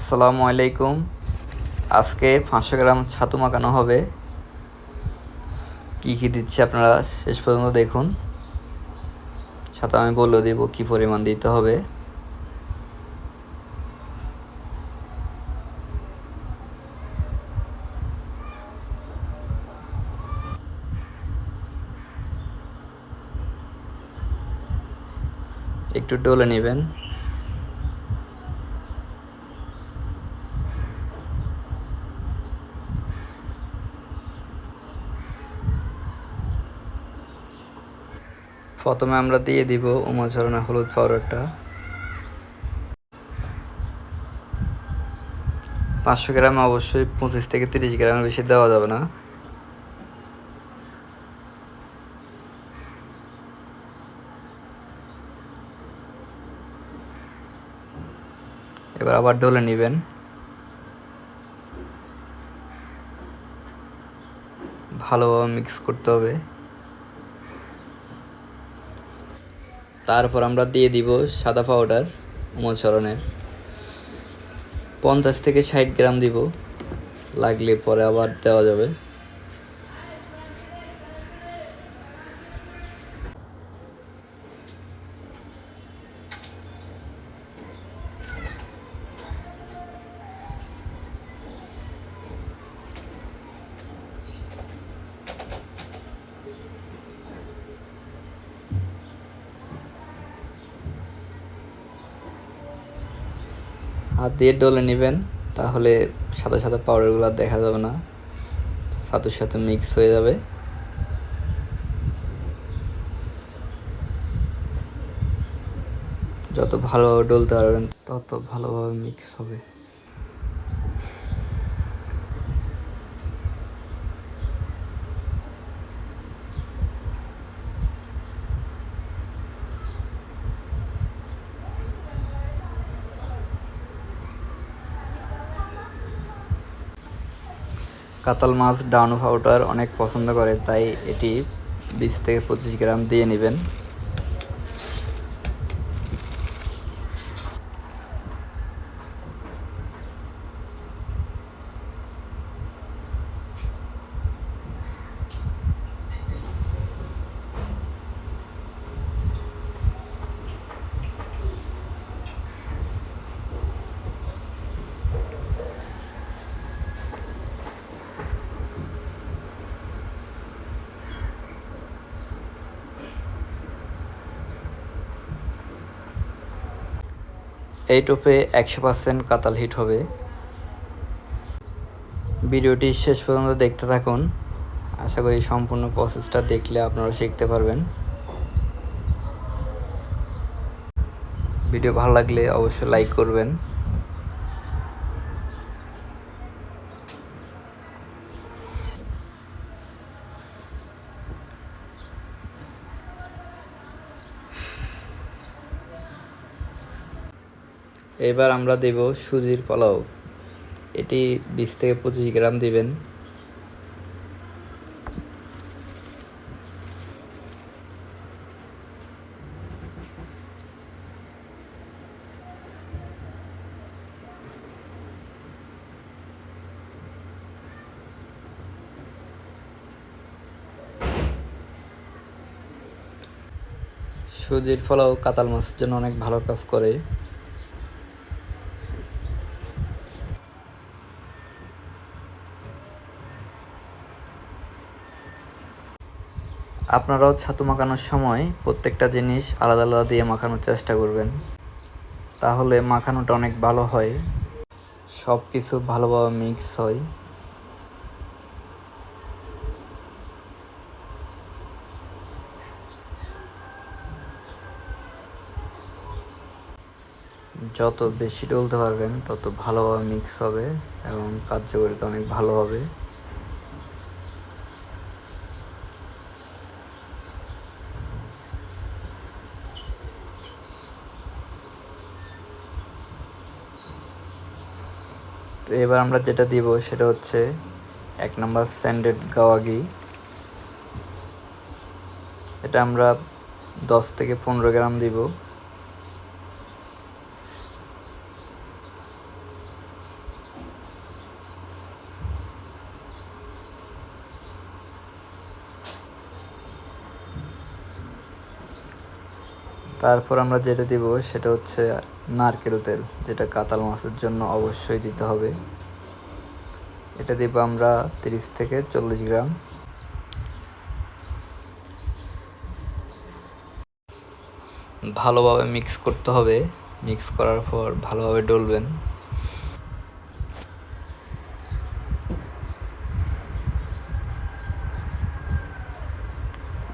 আসসালামু আলাইকুম। আজকে পাঁচশো গ্রাম ছাতু মাখানো হবে। কি কি দিচ্ছি আপনারা শেষ পর্যন্ত দেখুন। ছাতু আমি বলে দেব কি পরিমাণ দিতে হবে। একটু ডলে নেবেন। প্রথমে আমরা দিয়ে দিব উমাচরণে হলুদ পাউডারটা পাঁচশো গ্রাম অবশ্যই পঁচিশ থেকে তিরিশ গ্রামের বেশি দেওয়া যাবে না। এবার আবার ডলে নেবেন। ভালোভাবে মিক্স করতে হবে। তারপর আমরা দিয়ে দিব সাদা পাউডার উমচরণের পঞ্চাশ থেকে ষাট গ্রাম দিব, লাগলে পরে আবার দেওয়া যাবে। হাত দিয়ে ডলে নেবেন, তাহলে সাদা সাদা পাউডারগুলো দেখা যাবে না। ছাতুর সাথে মিক্স হয়ে যাবে। যত ভালোভাবে ডলতে পারবেন, তত ভালোভাবে মিক্স হবে। কাতাল মাছ, ডাউন ফাউটার অনেক পছন্দ করে, তাই এটি বিশ থেকে পঁচিশ গ্রাম দিয়ে নেবেন। এই টোপে একশো পার্সেন্ট কাতাল হিট হবে। ভিডিওটি শেষ পর্যন্ত দেখতে থাকুন। আশা করি সম্পূর্ণ প্রসেসটা দেখলে আপনারা শিখতে পারবেন। ভিডিও ভালো লাগলে অবশ্যই লাইক করবেন। এবার আমরা দেব সুজির পোলাও। এটি বিশ থেকে পঁচিশ গ্রাম দিবেন। সুজির ফলাও কাতাল মাছের জন্য অনেক ভালো কাজ করে। আপনারাও ছাতু মাখানোর সময় প্রত্যেকটা জিনিস আলাদা আলাদা দিয়ে মাখানোর চেষ্টা করবেন। তাহলে মাখানোটা অনেক ভালো হয়। সব কিছু ভালোভাবে মিক্স হয়। যত বেশি ডলতে পারবেন, তত ভালোভাবে মিক্স হবে এবং কার্যকরিতা অনেক ভালো হবে। তো এবার আমরা যেটা দিব সেটা হচ্ছে এক নম্বর স্যান্ডেড গাওয়াগি। এটা আমরা দশ থেকে পনেরো গ্রাম দিব। তারপর আমরা যেটা দিব সেটা হচ্ছে নারকেল তেল, যেটা কাতাল মাছের জন্য অবশ্যই দিতে হবে। এটা দিব আমরা তিরিশ থেকে চল্লিশ গ্রাম। ভালোভাবে মিক্স করতে হবে। মিক্স করার পর ভালোভাবে ডলবেন।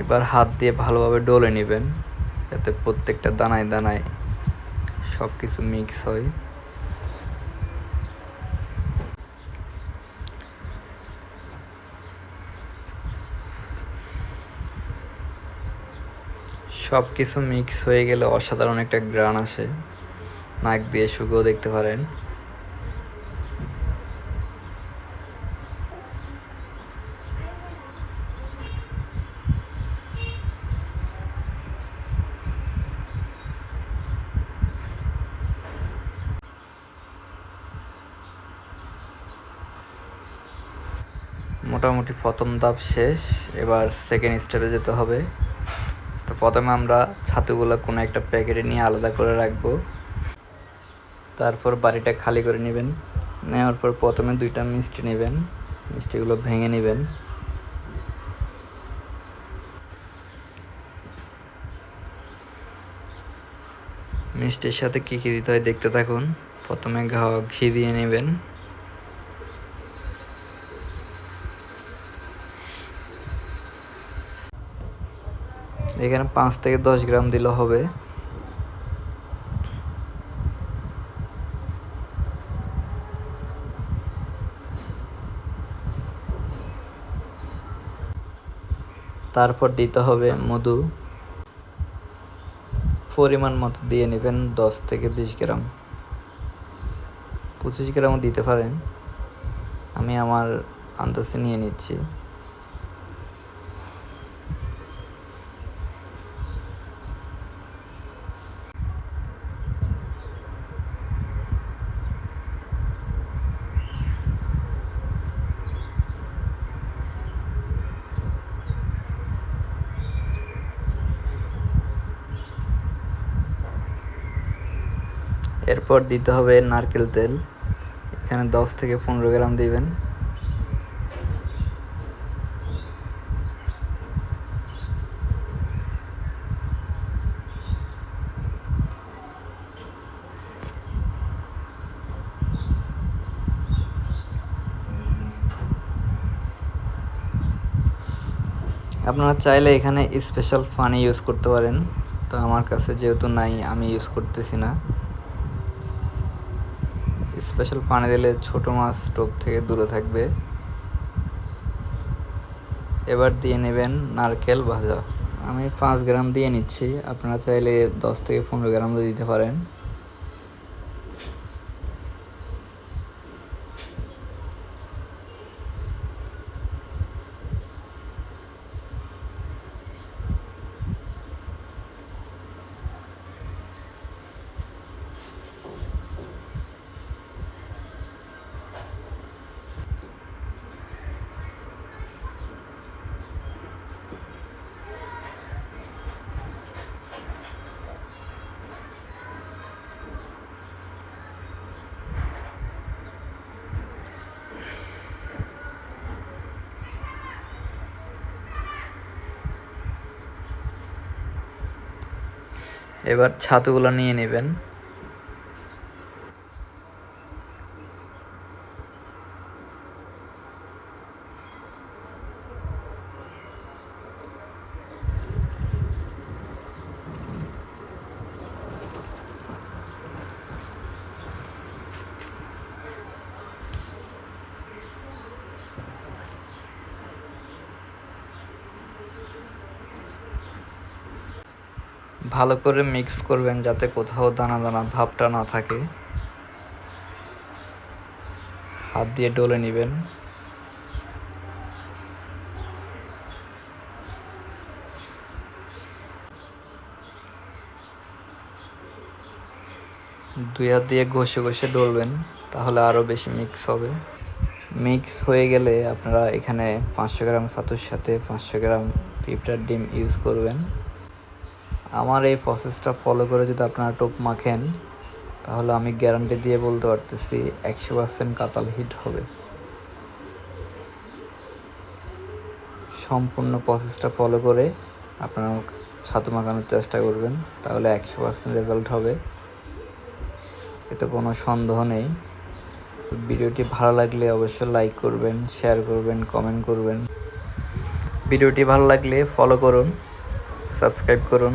এবার হাত দিয়ে ভালোভাবে ডলে নেবেন। যাতে প্রত্যেকটা দানায় দানায় সব কিছু মিক্স হয়। সব কিছু মিক্স হয়ে গেলে অসাধারণ একটা গ্রান আসে। নাক দিয়ে শুকেও দেখতে পারেন। মোটামুটি প্রথম ধাপ শেষ, এবার সেকেন্ড স্টেপে যেতে হবে। তো প্রথমে আমরা ছাতুগুলো কোনো একটা প্যাকেটে নিয়ে আলাদা করে রাখব। তারপর বাড়িটা খালি করে নেবেন। নেওয়ার পর প্রথমে দুইটা মিষ্টি নেবেন। মিষ্টিগুলো ভেঙে নেবেন। মিষ্টির সাথে কী কী দিতে হয় দেখতে থাকুন। প্রথমে ঘি দিয়ে নেবেন। এখানে পাঁচ থেকে দশ গ্রাম দিলে হবে। তারপর দিতে হবে মধু। পরিমাণ মতো দিয়ে নেবেন দশ থেকে বিশ গ্রাম। পঁচিশ গ্রামও দিতে পারেন। আমি আমার আন্দাজে নিয়ে নিচ্ছি। এরপর দিতে হবে নারকেল তেল। এখানে দশ থেকে পনেরো গ্রাম দিবেন। আপনারা চাইলে এখানে স্পেশাল পানি ইউজ করতে পারেন। তো আমার কাছে যেহেতু নাই, আমি ইউজ করতেছি না। স্পেশাল পানি দিলে ছোট মাছ স্টোভ থেকে দূরে থাকবে। এবার দিয়ে নেবেন নারকেল ভাজা। আমি পাঁচ গ্রাম দিয়ে নিচ্ছি। আপনারা চাইলে দশ থেকে পনেরো গ্রাম দিতে পারেন। এবার ছাতুগুলো নিয়ে নেবেন। ভালো করে মিক্স করবেন যাতে কোথাও দানা দানা ভাবটা না থাকে। হাত দিয়ে ডলে নেবেন। দুই হাত দিয়ে ঘষে ঘষে ডলবেন, তাহলে আরও বেশি মিক্স হবে। মিক্স হয়ে গেলে আপনারা এখানে পাঁচশো গ্রাম ছাতুর সাথে পাঁচশো গ্রাম পিঁপড়ার ডিম ইউজ করবেন। আমার এই প্রসেসটা ফলো করে যদি আপনারা টোপ মাখেন, তাহলে আমি গ্যারান্টি দিয়ে বলতে পারতেছি একশো পার্সেন্ট কাতাল হিট হবে। সম্পূর্ণ প্রসেসটা ফলো করে আপনারা ছাতু মাখানোর চেষ্টা করবেন, তাহলে একশো পার্সেন্ট রেজাল্ট হবে। এতে কোনো সন্দেহ নেই। ভিডিওটি ভালো লাগলে অবশ্যই লাইক করবেন শেয়ার করবেন কমেন্ট করবেন। ভিডিওটি ভালো লাগলে ফলো করুন সাবস্ক্রাইব করুন।